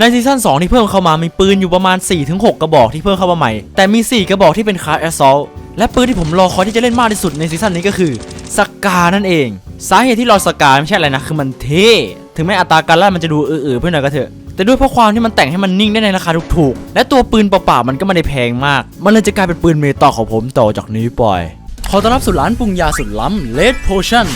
ในซีซั่น2ที่เพิ่มเข้ามามีปืนอยู่ประมาณ 4-6 กระบอกที่เพิ่มเข้ามาใหม่ แต่มี 4 กระบอกที่เป็นคาร์แอสซอลและปืนที่ผมรอคอยที่จะเล่นมากที่สุดในซีซั่นนี้ก็คือสกานั่นเอง สาเหตุที่รอสกาไม่ใช่อะไรนะคือมันเท่ถึงแม้อัตราการลั่นมันจะดูเออๆเพื่อนหน่อยก็เถอะแต่ด้วยเพราะความที่มันแต่งให้มันนิ่งได้ในราคาถูกๆ และตัวปืนเปล่าๆมันก็ไม่ได้แพงมาก มันเลยจะกลายเป็นปืนเมตาของผมต่อจากนี้ไป ขอต้อนรับสู่ร้านปรุงยาสุดล้ำ Red Potion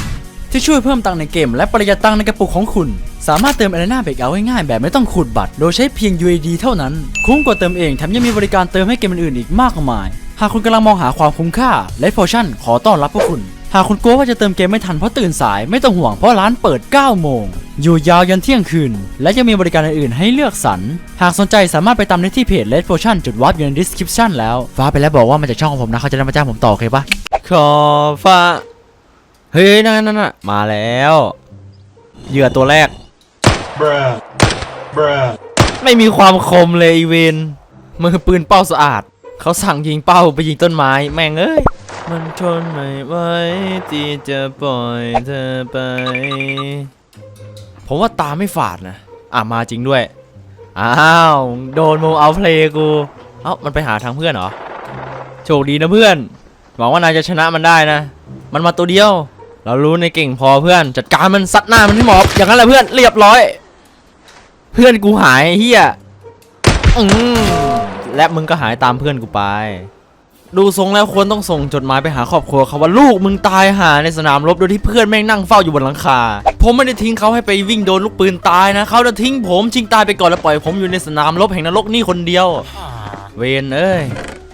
ที่ช่วยเพิ่มตังในเกมและประหยัดตังในกระปุกของคุณ สามารถเติม Arena b r e a k o u t ง่ายๆแบบไม่ต้องขูดบัตร โดยใช้เพียง UAD เท่านั้น คุ้มกว่าเติมเองแถมยังมีบริการเติมให้เกมอื่นๆอีกมากมาย หากคุณกำลังมองหาความคุ้มค่า Red Potion ขอต้อนรับพวกคุณ หากคุณกลัวว่าจะเติมเกมไม่ทันเพราะตื่นสายไม่ต้องห่วงเพราะร้านเปิด 9 โมง อยู่ยาวยันเที่ยงคืน และยังมีบริการอื่นๆให้เลือกสรร หากสนใจสามารถไปตามได้ที่เพจ Red Potion จุดวับอยู่ใน description แล้ว ฟ้าไปแล้วบอกว่ามาจากช่องของผมนะเขาจะได้มาจ้างผมต่อโอเคปะขอฟ้า เฮ้ยนั่นนั่นน่ะมาแล้ว เหยื่อตัวแรก Bruh. Bruh. ไม่มีความคมเลยอีเวนมือปืนเป้าสะอาด เขาสั่งยิงเป้าไปยิงต้นไม้ แม่งเอ้ย มันทนไม่ไหวที่จะปล่อยเธอไป ผมว่าตาไม่ฝาดนะ อะ มาจริงด้วย อ้าว โดนโมเอาเพลย์กู เอ้า มันไปหาทางเพื่อนเหรอ โชคดีนะเพื่อน หวังว่านายจะชนะมันได้นะ มันมาตัวเดียว เรารู้ในเก่งพอเพื่อน จัดการมันซัดหน้ามันที่หมอบ อย่างนั้นแหละเพื่อน เรียบร้อย เพื่อนกูหายเฮียอืมและมึงก็หายตามเพื่อนกูไป ดูทรงแล้วควรต้องส่งจดหมายไปหาครอบครัวเขาว่าลูกมึงตายหาในสนามรบโดยที่เพื่อนแม่งนั่งเฝ้าอยู่บนหลังคา ผมไม่ได้ทิ้งเขาให้ไปวิ่งโดนลูกปืนตายนะ เขาจะทิ้งผมชิงตายไปก่อนแล้วปล่อยผมอยู่ในสนามรบแห่งนรกนี่คนเดียว เวนเอ้ย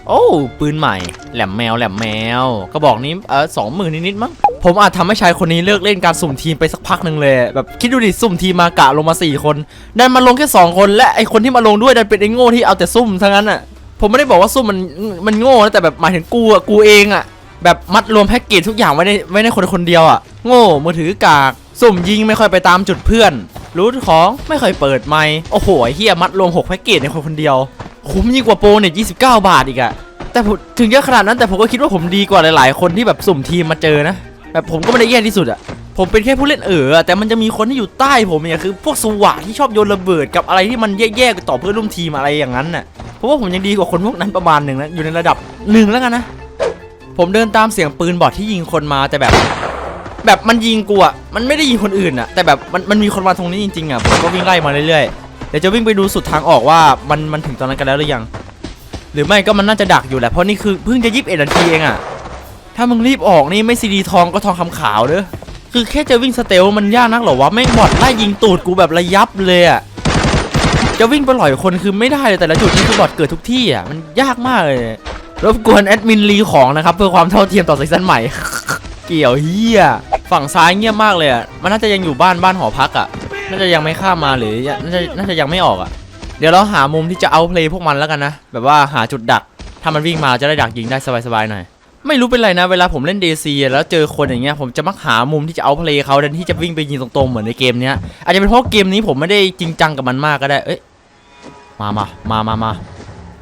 โอ้ปืนใหม่แหลมแมวแหลมแมวกระบอกนี้เออสองหมื่นนิดๆมั้งผมอาจทำให้ชายคนนี้เลิกเล่นการสุ่มทีมไปสักพักหนึ่งเลยแบบคิดดูดิสุ่มทีมมากะลงมา 4 คนดันมาลงแค่ 2 คนและไอคนที่มาลงด้วยดันเป็นไอโง่ที่เอาแต่ซุ่มทั้งนั้นอะผมไม่ได้บอกว่าซุ่มมันมันโง่นะแต่แบบหมายถึงกูอะกูเองอะแบบมัดรวมแพ็กเกจทุกอย่างไว้ในไว้ในคนคนเดียวอะโง่มือถือกากสุ่มยิงไม่ค่อยไปตามจุดเพื่อนรู้ของไม่ค่อยเปิดไมค์โอ้โหเฮียมัดรวม6แพ็กเกจในคนคนเดียวคุ้มยิ่งกว่าโปรเนี่ย29 บาทอีกอะ แต่ผมถึงจะขนาดนั้นแต่ผมก็คิดว่าผมดีกว่าหลายๆ คนที่แบบสุ่มทีมมาเจอนะแบบผมก็ไม่ได้แย่ที่สุดอะผมเป็นแค่ผู้เล่นเอออแต่มันจะมีคนที่อยู่ใต้ผมเนี่ยคือ พวกสวะที่ชอบโยนระเบิดกับอะไรที่มันแย่ๆต่อเพื่อนร่วมทีมอะไรอย่างนั้นน่ะเพราะว่าผมยังดีกว่าคนพวกนั้นประมาณหนึ่งนะอยู่ในระดับหนึ่งแล้วกันนะผมเดินตามเสียงปืนบอดที่ยิงคนมาแต่แบบ แบบมันยิงกูอะมันไม่ได้ยิงคนอื่นอะแต่แบบมันมันมีคนมาตรงนี้จริงๆอะผมก็วิ่งไล่มาเรื่อยๆเดี๋ยวจะวิ่งไปดูสุดทางออกว่ามันมันถึงตอนนั้นกันแล้วหรือยัง รือไม่ก็มันน่าจะดักอยู่แหละเพราะนี่คือเพิ่งจะยิบเอ็ดนาทีเองอะถ้ามึงรีบออกนี่ไม่ซีดีทองก็ทองคำขาวเด้อคือแค่จะวิ่งสเตลมันยากนักหรอวะแม่งบอดไล่ยิงตูดกูแบบระยับเลยอะจะวิ่งไปหล่อยคนคือไม่ได้เลยแต่ละจุดนี่คือบอดเกิดทุกที่อะมันยากมากเลยรบกวนแอดมินรีของนะครับเพื่อความเท่าเทียมต่อซีซั่นใหม่ เกี่ยวเฮียฝั่งซ้ายเงียบมากเลยอะมันน่าจะยังอยู่บ้านบ้านหอพักอะน่าจะยังไม่ข้ามมาหรือน่าจะน่าจะยังไม่ออกอะ เดี๋ยวเราหามุมที่จะเอาเพลย์พวกมันแล้วกันนะ แบบว่าหาจุดดัก ถ้ามันวิ่งมาจะได้ดักยิงได้สบายๆหน่อย ไม่รู้เป็นไรนะ เวลาผมเล่น DC แล้วเจอคนอย่างเงี้ยผมจะมักหามุมที่จะเอาเพลย์เขาแทนที่จะวิ่งไปยิงตรงๆเหมือนในเกมเนี้ย อาจจะเป็นเพราะเกมนี้ผมไม่ได้จริงจังกับมันมากก็ได้ เอ้ย มามามามามา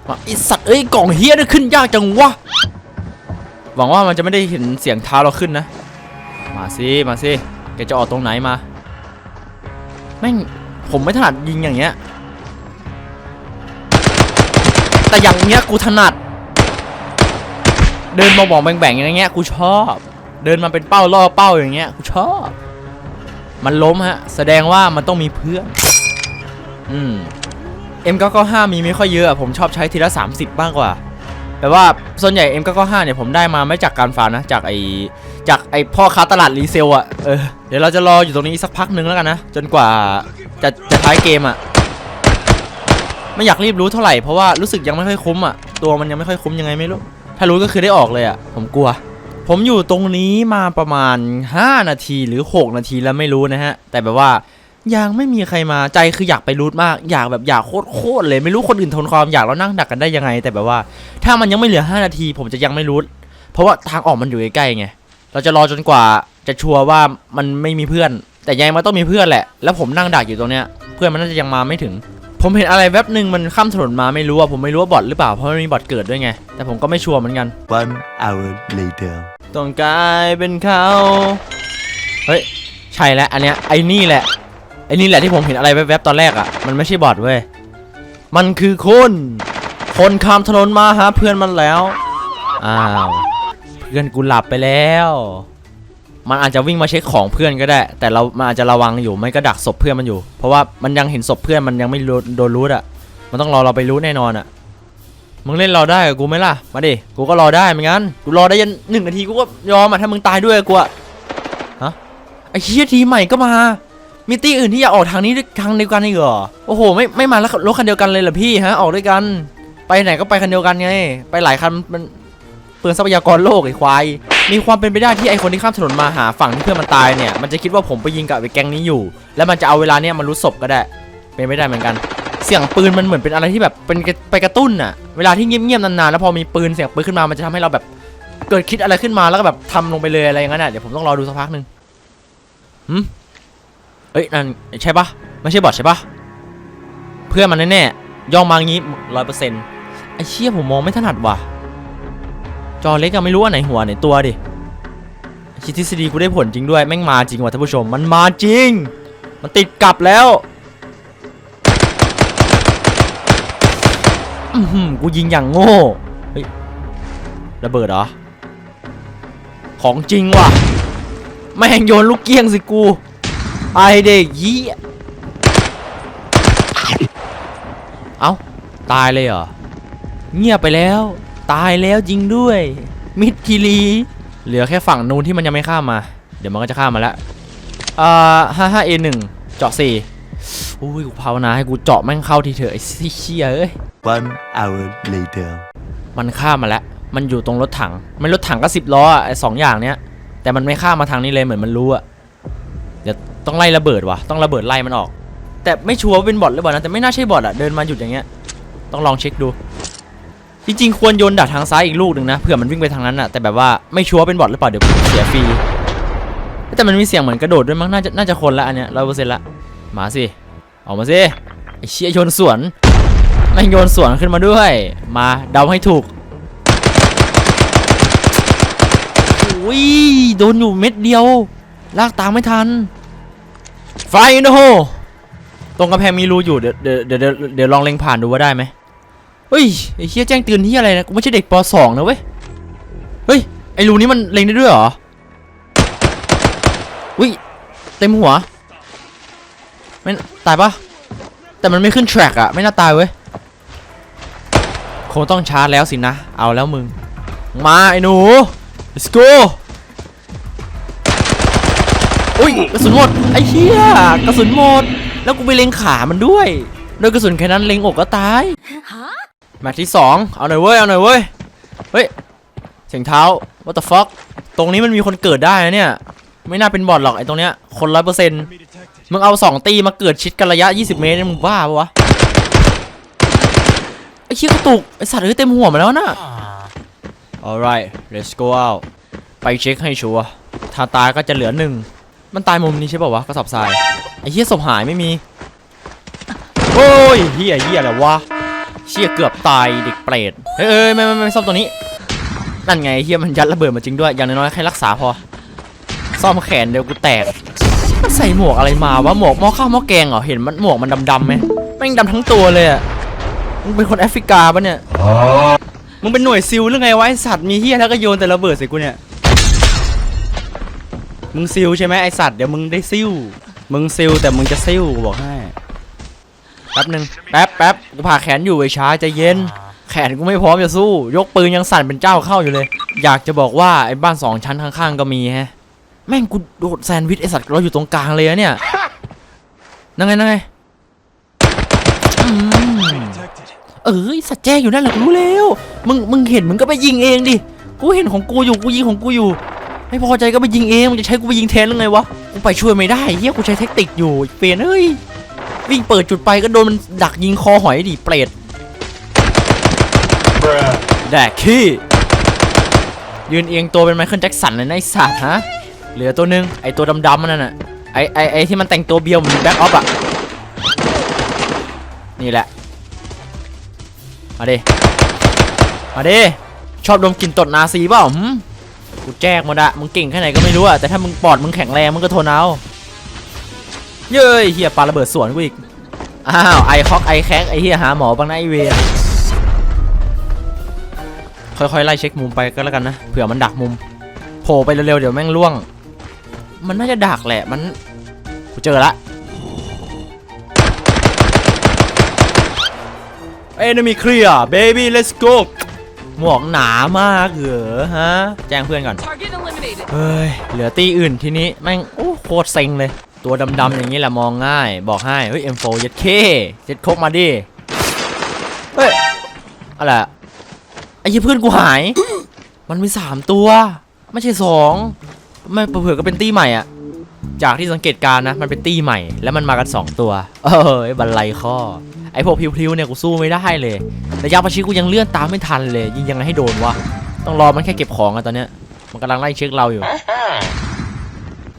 มาไอสัตว์เอ้ยกล่องเฮียนี่ขึ้นยากจังวะ หวังว่ามันจะไม่ได้เห็นเสียงเท้าเราขึ้นนะ มาสิมาสิแกจะออกตรงไหนมา แม่งผมไม่ถนัดยิงอย่างเงี้ย แต่อย่างเงี้ยกูถนัด เดินมาบอกแบ่งๆอย่างเงี้ยกูชอบ เดินมาเป็นเป้าล่อเป้าอย่างเงี้ยกูชอบ มันล้มฮะ แสดงว่ามันต้องมีเพื่อน อืม M995 มีไม่ค่อยเยอะผมชอบใช้ทีละ 30มากกว่าแต่ว่าส่วนใหญ่ M995 เนี่ยผมได้มาไม่จากการฟาร์มนะ จากไอจากไอพ่อค้าตลาดรีเซลอะเออเดี๋ยวเราจะรออยู่ตรงนี้สักพักนึงแล้วกันนะ จนกว่าจะจะท้ายเกมอะ ไม่อยากรีบรู้เท่าไหร่เพราะว่ารู้สึกยังไม่ค่อยคุ้มอะตัวมันยังไม่ค่อยคุ้มยังไงไม่รู้ ถ้ารู้ก็คือได้ออกเลยอะ ผมกลัว ผมอยู่ตรงนี้มาประมาณ 5 นาทีหรือ 6 นาทีแล้วไม่รู้นะฮะ แต่แบบว่ายังไม่มีใครมาใจคืออยากไปรูทมากอยากแบบอยากโคตรโคตรเลยไม่รู้คนอื่นทนความอยากแล้วนั่งดักกันได้ยังไง แต่แบบว่า ถ้ามันยังไม่เหลือ 5 นาที ผมจะยังไม่รูทเพราะว่าทางออกมันอยู่ใกล้ๆไงเราจะรอจนกว่าจะชัวร์ว่ามันไม่มีเพื่อน แต่ยังไงมันต้องมีเพื่อนแหละ แล้วผมนั่งดักอยู่ตรงเนี้ยเพื่อนมันน่าจะยังมาไม่ถึง ผมเห็นอะไรแวบหนึ่งมันข้ามถนนมาไม่รู้อะผมไม่รู้ว่าบอทหรือเปล่าเพราะมันมีบอทเกิดด้วยไง แต่ผมก็ไม่ชัวร์เหมือนกัน One hour later. ต้องกลายเป็นเขาเฮ้ยใช่แล้วอันเนี้ยไอ้นี่แหละไอ้นี่แหละที่ผมเห็นอะไรแวบๆตอนแรกอะมันไม่ใช่บอทเว้ยมันคือคนคนข้ามถนนมาหาเพื่อนมันแล้วอ้าวเพื่อนกูหลับไปแล้ว มันอาจจะวิ่งมาเช็คของเพื่อนก็ได้ แต่เรามันอาจจะระวังอยู่ไม่ก็ดักศพเพื่อนมันอยู่ เพราะว่ามันยังเห็นศพเพื่อนมันยังไม่โดนรู้อะมันต้องรอเราไปรู้แน่นอนอะมึงเล่นรอได้กับกูไหมล่ะ มาดิ กูก็รอได้เหมือนกัน กูรอได้ยันหนึ่งนาทีกูก็ยอมอะถ้ามึงตายด้วยกูอะฮะไอ้เฮียทีใหม่ก็มา มีตี้อื่นที่อยากออกทางนี้ด้วยทางเดียวกันอีกเหรอ โอ้โห ไม่ไม่มาแล้วรถคันเดียวกันเลยเหรอพี่ฮะ ออกด้วยกัน ไปไหนก็ไปคันเดียวกันไง ไปหลายคันมัน ลืองทรัพยากรโลกไอ้ควายมีความเป็นไปได้ที่ไอคนที่ข้ามถนนมาหาฝั่งที่เพื่อนมันตายเนี่ยมันจะคิดว่าผมไปยิงกับไอ้แก๊งนี้อยู่ แล้วมันจะเอาเวลาเนี่ยมารู้ศพก็ได้ เป็นไม่ได้เหมือนกัน เสียงปืนมันเหมือนเป็นอะไรที่แบบเป็นไปกระตุ้นอะเวลาที่เงียบๆนานๆแล้วพอมีปืนเสียงปืนขึ้นมามันจะทำให้เราแบบเกิดคิดอะไรขึ้นมาแล้วก็แบบทำลงไปเลยอะไรอย่างนั้นอะเดี๋ยวผมต้องรอดูสักพักหนึ่งหืมเอ้ยนั่นใช่ปะไม่ใช่บอทใช่ปะเพื่อนมันแน่ๆย่องมางี้ร้อยเปอร์เซ็นต์ไอเชี่ยผมมองไม่ถนัดว่ะ จอเล็กอะไม่รู้ว่าไหนหัวไหนตัวดิคิดทฤษฎีกูได้ผลจริงด้วยแม่งมาจริงว่ะท่านผู้ชม มันมาจริง มันติดกลับแล้วอืกูยิงอย่างโง่เฮ้ยระเบิดเหรอ ของจริงว่ะแม่งโยนลูกเกี้ยงสิกูไอเด็กยี่เอ้าตายเลยเหรอ เงียบไปแล้ว ตายแล้วจริงด้วย มิดทีรี เหลือแค่ฝั่งนู้นที่มันยังไม่ข้ามมา เดี๋ยวมันก็จะข้ามมาแล้วอ่าห้าห้าเอหนึ่งเจาะสี่อุ้ยกูภาวนาให้กูเจาะแม่งเข้าทีเถอะไอ้เชี่ยเอ้ย One hour later. มันข้ามมาแล้ว มันอยู่ตรงรถถัง มันรถถังก็สิบล้ออะไอ้สองอย่างเนี้ย แต่มันไม่ข้ามมาทางนี้เลยเหมือนมันรู้อะเดี๋ยวต้องไล่ระเบิดว่ะ ต้องระเบิดไล่มันออก แต่ไม่ชัวร์ว่าเป็นบอทหรือเปล่านะ แต่ไม่น่าใช่บอทอะเดินมาหยุดอย่างเงี้ย ต้องลองเช็คดู จริงๆควรโยนดักทางซ้ายอีกลูกหนึ่งนะเผื่อมันวิ่งไปทางนั้นอะแต่แบบว่าไม่ชัวร์เป็นบอทหรือเปล่าเดี๋ยวเสียฟรีแต่มันมีเสียงเหมือนกระโดดด้วยมั้งน่าจะน่าจะคนละอันเนี้ยร้อยเปอร์เซ็นต์ละมาสิออกมาสิไอ้เชี่ยโยนสวนแม่งโยนสวนขึ้นมาด้วย มาเดาให้ถูกอุ้ยโดนอยู่เม็ดเดียว ลากตามไม่ทันไฟนะโฮตรงกำแพงมีรูอยู่เดี๋ยวเดี๋ยวเดี๋ยวลองเล็งผ่านดูว่าได้ไหม เฮ้ยไอ้เฮียแจ้งเตือนที่อะไรนะกูไม่ใช่เด็กป .2 นะเว้ยเฮ้ยไอ้รูนี้มันเล็งได้ด้วยเหรออุ้ยเต็มหัวไม่ตายปะแต่มันไม่ขึ้นแทร็กอะไม่น่าตายเว้ยคงต้องชาร์จแล้วสินะ เอาแล้วมึง มาไอ้หนู let's go อุ้ยกระสุนหมดไอ้เหี้ยกระสุนหมด แล้วกูไปเล็งขามันด้วย โดยกระสุนแค่นั้นเล็งอกก็ตาย แมตช์ที่สองเอาหน่อยเว้ย เอาหน่อยเว้ย เฮ้ยเสียงเท้า what the fuck ตรงนี้มันมีคนเกิดได้นะเนี่ย ไม่น่าเป็นบอทหรอกไอ้ตรงเนี้ย คนร้อยเปอร์เซ็นต์มึงเอาสองตีมาเกิดชิดกันระยะ 20 เมตรเนี่ยมึงบ้าปะวะ ไอ้เชี่ยกระตุก ไอ้สัตว์เอ้ยเต็มหัวมาแล้วนะ alright let's go out ไปเช็คให้ชัวร์ถ้าตายก็จะเหลือหนึ่ง มันตายมุมนี้ใช่ป่าวะกระสอบทราย ไอ้เหี้ยศพหายไม่มี โอ้ยเหี้ยเหี้ยอะไรวะ เชี่ยเกือบตายเด็กเปรตเฮ้ยไม่ไม่ไม่ซ่อมตัวนี้ นั่นไงเฮียมันยัดระเบิดมาจริงด้วย อย่างน้อยๆแค่รักษาพอ ซ่อมแขนเดี๋ยวกูแตก มันใส่หมวกอะไรมาวะหมวกหม้อข้าวหม้อแกงเหรอ เห็นมันหมวกมันดำๆไหมแม่งดำทั้งตัวเลยอะมึงเป็นคนแอฟริกาปะเนี่ย มึงเป็นหน่วยซิลหรือไงวะไอสัตว์มีเฮียแล้วก็โยนแต่ระเบิดใส่กูเนี่ย มึงซิลใช่ไหมไอสัตว์เดี๋ยวมึงได้ซิลมึงซิลแต่มึงจะซิลบอกให้แป๊บหนึ่งแป๊บ แป๊บกูผ่าแขนอยู่ไอ้ช้าใจเย็น แขนกูไม่พร้อมจะสู้ ยกปืนยังสั่นเป็นเจ้าเข้าอยู่เลย อยากจะบอกว่าไอ้บ้านสองชั้นข้างๆก็มีแฮะ แม่งกูโดดแซนด์วิชไอสัตว์เราอยู่ตรงกลางเลยอะเนี่ย นั่งไงนั่งไงอืมเออสัตว์แจ้งอยู่นั่นแหละกูรู้แล้วมึงมึงเห็นมึงก็ไปยิงเองดิ กูเห็นของกูอยู่กูยิงของกูอยู่ ไม่พอใจก็ไปยิงเองมึงจะใช้กูไปยิงแทนหรือไงวะ กูไปช่วยไม่ได้เฮียกูใช้เทคนิคอยู่เปลี่ยนเอ้ย วิ่งเปิดจุดไปก็โดนมันดักยิงคอหอยดิเปรต Bruh. แดกขี้ยืนเอียงตัวเป็นไมเคิลแจ็คสันเลยนะไอสัตว์ฮะเหลือตัวหนึงไอตัวดำๆมันนั่นน่ะไอไอไอที่มันแต่งตัวเบียวเหมือนแบ็คออฟอะนี่แหละมาดิมาดิชอบดมกลิ่นตดนาซีเปล่าหืมกูแจกหมดอะมึงเก่งแค่ไหนก็ไม่รู้อะแต่ถ้ามึงปอดมึงแข็งแรงมึงก็ทนเอา เย้ยเฮียปาระเบิดสวนกูอีก อ้าวไอคอกไอแคกไอเฮียหาหมอบ้างนะไอเวนค่อยๆไล่เช็คมุมไปก็แล้วกันนะเผื่อมันดักมุมโผล่ไปเร็วๆเดี๋ยวแม่งล่วง มันน่าจะดักแหละมันกูเจอละ Enemy clear baby let's go หมวกหนามากเหรอฮะ แจ้งเพื่อนก่อน Target eliminated. เฮ้ย เหลือตีอื่นทีนี้ แม่ง โอ้โคตรเซ็งเลย ตัวดำๆอย่างนี้แหละมองง่าย บอกให้ เฮ้ย M4 ยัดเคเจ็ดคกมาดิ เฮ้ย อะไรอะไอ้ยี่เพื่อนกูหาย มันมีสามตัว ไม่ใช่สองไม่เผื่อๆก็เป็นตีใหม่อะจากที่สังเกตการณ์นะ มันเป็นตีใหม่ แล้วมันมากันสองตัว เออไอ้บันไลข้อ ไอ้พวกพริ้วๆเนี่ยกูสู้ไม่ได้เลยระยะประชิดกูยังเลื่อนตามไม่ทันเลย ยิงยังไงให้โดนวะ ต้องรอมันแค่เก็บของอะตอนเนี้ย มันกำลังไล่เช็คเราอยู่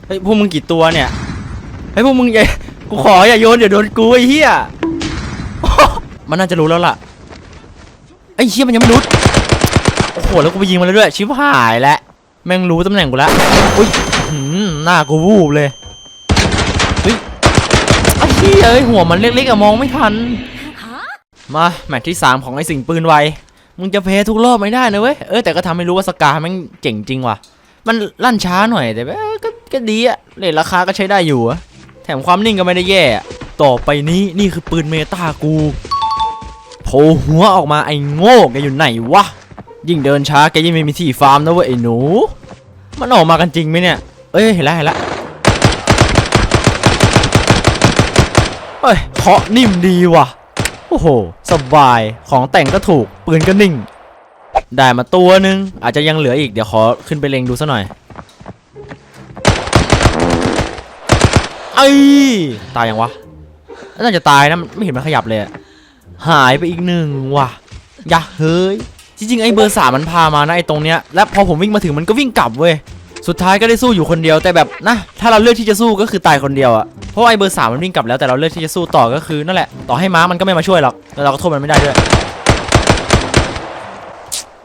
เฮ้ยพวกมึงกี่ตัวเนี่ย เฮ้ยพวกมึงอย่ากูขออย่าโยนเดี๋ยวโดนกูไอ้เหี้ยมันน่าจะรู้แล้วล่ะไอ้เหี้ยมันยังไม่รู้โอ้โหแล้วกูไปยิงมันแล้วด้วยชิบหายแล้วแม่งรู้ตำแหน่งกูแล้วอุ้ยหน้ากูวูบเลยเฮ้ยไอ้เหี้ยเอ้ยหัวมันเล็กๆอะมองไม่ทันมาแมตช์ที่3ของไอ้สิ่งปืนไวมึงจะแพ้ทุกรอบไม่ได้นะเว้ยเออแต่ก็ทำให้รู้ว่าสกาแม่งเจ๋งจริงว่ะมันลั่นช้าหน่อยแต่ก็ก็ดีอะเลทราคาก็ใช้ได้อยู่อะ แถมความนิ่งก็ไม่ได้แย่ ต่อไปนี้นี่คือปืนเมตากูโผล่หัวออกมาไอ้โง่แกอยู่ไหนวะ ยิ่งเดินช้าแกยิ่งไม่มีที่ฟาร์มนะเว้ยไอ้หนู มันออกมากันจริงไหมเนี่ย เอ้ยเห็นแล้วเห็นแล้วเฮ้ยเคาะนิ่มดีว่ะ โอ้โห สบายของแต่งก็ถูกปืนก็นิ่ง ได้มาตัวหนึ่งอาจจะยังเหลืออีกเดี๋ยวขอขึ้นไปเล็งดูซะหน่อย ไอ้ยตายยังวะ น่าจะตายนะไม่เห็นมันขยับเลยหายไปอีกหนึ่งว่ะย่าเฮ้ยจริงๆไอ้เบอร์สามมันพามานะไอ้ตรงเนี้ยแล้วพอผมวิ่งมาถึงมันก็วิ่งกลับเว้ยสุดท้ายก็ได้สู้อยู่คนเดียวแต่แบบนะถ้าเราเลือกที่จะสู้ก็คือตายคนเดียวอะเพราะไอ้เบอร์สามมันวิ่งกลับแล้วแต่เราเลือกที่จะสู้ต่อก็คือนั่นแหละต่อให้ม้ามันก็ไม่มาช่วยหรอกแล้วเราก็โทษมันไม่ได้ด้วย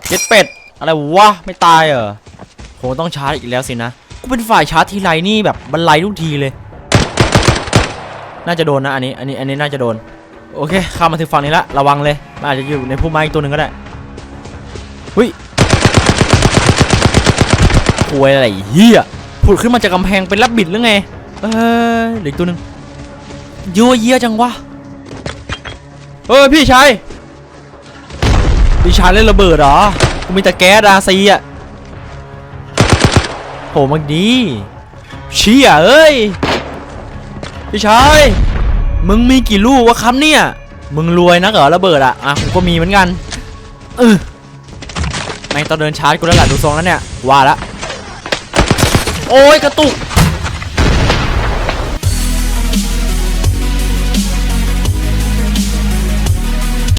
เจ็ดเป็ดอะไรวะไม่ตายเหรอคงต้องชาร์จอีกแล้วสินะกูเป็นฝ่ายชาร์จทีไรนี่แบบบรรลัยทุกทีเลย น่าจะโดนนะอันนี้อันนี้อันนี้น่าจะโดนโอเคข้ามมาถึงฝั่งนี้ละระวังเลยมันอาจจะอยู่ในพุ่มไม้อีกตัวหนึ่งก็ได้หุยควยอะไรเฮียผุดขึ้นมาจากกำแพงเป็นรับบิดหรือไงเออเหลืออีกตัวหนึ่งยัวเยียจังวะเออพี่ชายพี่ชายเล่นระเบิดเหรอกูมีแต่แก๊สอาซีอะโหมันดีเชี่ยเอ้ย พี่ชาย มึงมีกี่ลูกวะครับเนี่ย มึงรวยนักเหรอระเบิดอะอะกูก็มีเหมือนกันเออไม่ต้องเดินชาร์จกูแล้วแหละดูทรงแล้วเนี่ยว่าละโอ้ยกระตุก